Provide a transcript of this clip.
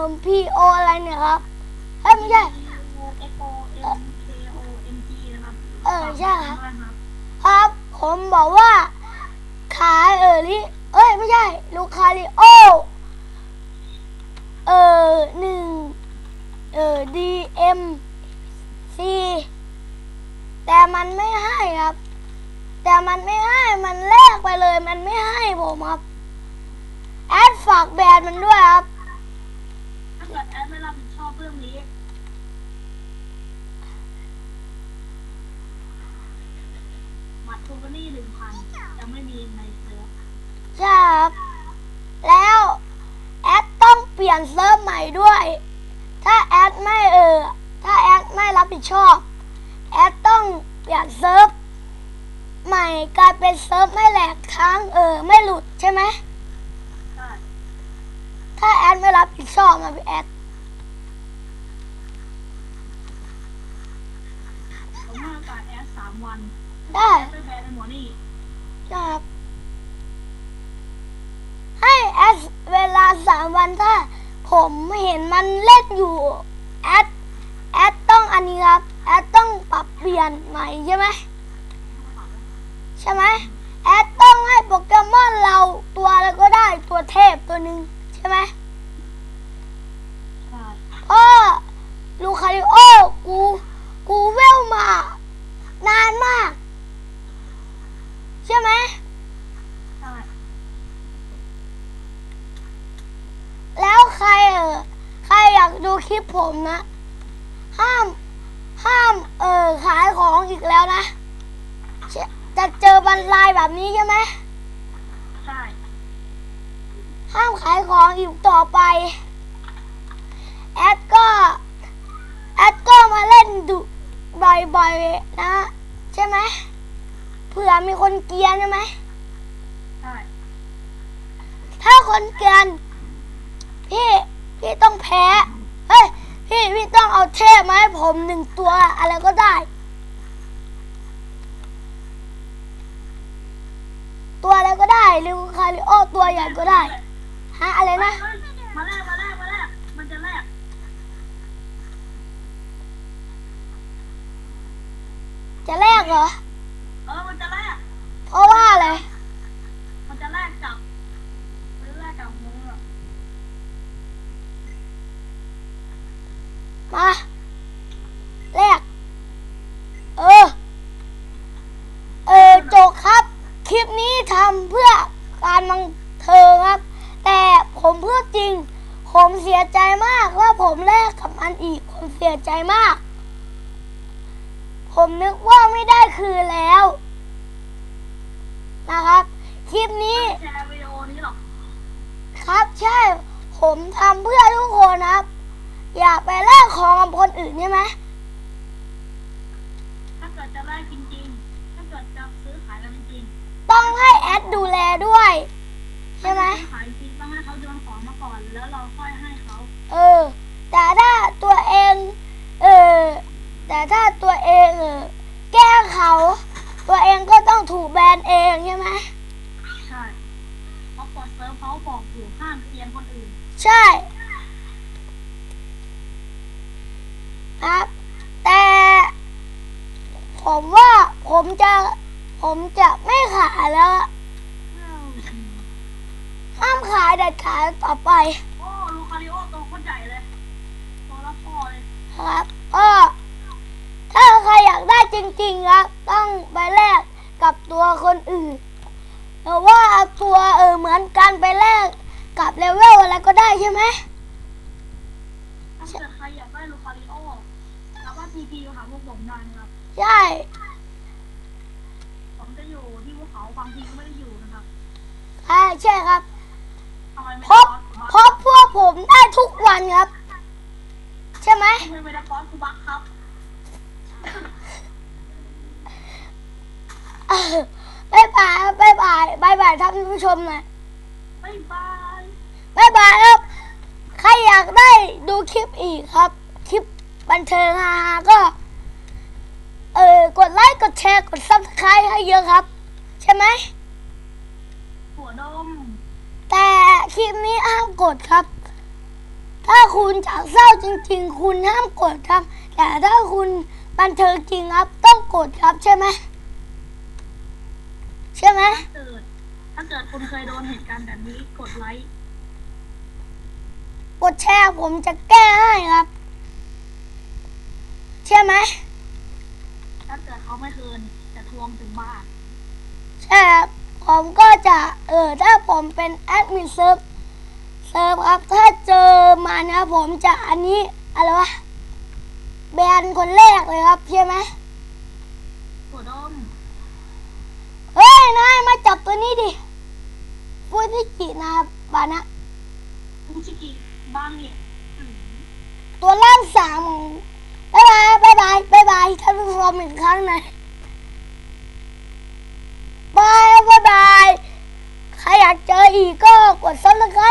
อ P O อะไรเนี่ยครับ เอ้ยไม่ใช่ F O M K O M G นะครับเออใช่ครับครับ ครับ ผมบอกว่าขายเออลิเอ้ยไม่ใช่ ลูคาริโอ เออหนึ่งเออ D M C แต่มันไม่ให้ครับ แต่มันไม่ให้มันแลกไปเลย มันไม่ให้ผมครับ แอดฝากแบรนด์มันด้วยครับื่องนี้บัตรทูกนี่หนึ่งพันจะไม่มีในเซิร์ฟใช่ครับ แล้วแอดต้องเปลี่ยนเซิร์ฟใหม่ด้วย ถ้าแอดไม่เออ ถ้าแอดไม่รับผิดชอบ แอดต้องเปลี่ยนเซิร์ฟใหม่กลายเป็นเซิร์ฟไม่แหลกค้างเออ ไม่หลุดใช่ไหม ถ้าแอดไม่รับผิดชอบนะพี่แอด วันได้แอดไม่แบนในหมวนี่นะครับให้แอดเวลาสามวันถ้าผมเห็นมันเล่นอยู่แอดแอดต้องอันนี้ครับแอดต้องปรับเปลี่ยนใหม่ใช่ไหมใช่ไหมแอดต้องให้โปเกมอนเราตัวอะไรก็ได้ตัวเทพตัวหนึ่งใช่ไหม ใช่ เพราะลูคาริโอกูกูเวลมา นานมาก ใช่ไหม ใช่ แล้วใครเออใครอยากดู คลิปผมนะ ห้าม ห้าม เออขายของอีกแล้วนะเชจะเจอบันไลายแบบนี้ใช่ไหมใช่ ห้ามขายของอีกต่อไป แอดก็ แอดก็มาเล่นดุบ่อยๆนะ ใช่ไหมเผื่อมีคนเกลียนใช่ไหมใช่ถ้าคนเกลียนพี่ พี่ต้องแพ้เฮ้ยพี่พี่ต้อง เอาเทพมาให้ผมหนึ่งตัวอะไรก็ได้ ตัวอะไรก็ได้หรือคาริโอตัวใหญ่ก็ได้ฮะอะไรนะเฮ้ยมาแรกมาแรกมาแรกมันจะแรกจะแลกเหรอ เออมันจะแรก เพราะว่าอะไร มันจะแรกกับหรือแรกกับมืออะ มาแลกเออ เออโจกครับ ค ลิปนี้ทำเพื่อการบังเทิงครับ แต่ผมพูดจริง ผมเสียใจมากว่าผมแลกกับมันอีก ผมเสียใจมาก ผมนึกว่าไม่ได้คืนแล้ว นะครับ คลิปนี้แชร์วิดีโอนี้หรอกครับใช่ ผมทำเพื่อทุกคนนะครับ อย่าไปแลกของกับคนอื่นใช่ไหม ต้องให้แอดดูแลด้วยๆใช่ไหมซื้อขายจริงต้องให้เขาโยนของมาก่อนแล้วเราค่อยให้เขาเออ แต่ถ้าตัวเอง เออ แต่ถ้าตัวเองเออแกล้งเขา ตัวเองก็ต้องถูกแบนเองใช่ไหมใช่เพราะกดเซิร์ฟเขาบอกอยู่ห้ามเตียนคนอื่น ใช่ ครับ แต่ ผมว่าผมจะ ผมจะไม่ขายแล้วอะห้ามขายเด็ดขาดต่อไป โอ้ลูคาริโอตัวโคตรใหญ่เลยตัวละพ่อเลยครับก็ถ้าใครอยากได้จริงๆครับ ต้องไปแลกกับตัวคนอื่นหรือว่าเอาตัวเออเหมือนกันไปแลกกับเลเวลอะไรก็ได้ใช่ไหมถ้าเกิดใครอยากได้ลูคาริโอสามารถทีพีหาพวกผมได้นะครับ ใช่ผมจะอยู่ที่ภู เขาบางทีก็ไม่ได้อยู่นะครับใช่ใช่ครับทำไมไม่เพได้ราะบอสกูเพบักราะพวกผมได้ทุกวันครับ ใช่ไหมทำไมไม่ได้บอสกูบักครับเออบายบายครับบายบายบายบายท่านผู้ชมหน่อยบ๊ายบายบายบายครับ ใครอยากได้ดูคลิปอีกครับ คลิปบันเทิงฮาๆก็ เออกดไลค์กดแชร์กดซับสไครต์ให้เยอะครับ ใช่ไหม หัวดมแต่คลิปนี้ห้ามกดครับถ้าถ้าคุณจะเศร้าจริง ๆ คุณห้ามกดครับ แต่ถ้าคุณบันเทิงจริงครับ ต้องกดครับใช่ไหมใช่ไหมถ้าเกิด ถ้าเกิดคุณเคยโดนเหตุการณ์แบบนี้กดไลค์ กดแชร์ผมจะแก้ให้ครับ ใช่ไหม ถ้าเกิดเขาไม่คืนจะทวงถึงบ้านใช่ครับ ผมก็จะเออถ้าผมเป็นแอดมินเซิร์ฟเซิร์ฟครับถ้าเจอมานะผมจะอันนี้อะไรวะแบนคนแรกเลยครับใช่ไหมโกดอมเฮ้ยนายมาจับตัวนี้ดิฟูจิจินะครับบานะฟูชิกิบ้างเนี่ยอืมตัวล่างสามของบ๊ายบายบ๊ายบายบ๊ายบายท่านผู้ชมอีกครั้งหน่อย บายบ๊ายบาย ใครอยากเจออีกก็กดซับสไคร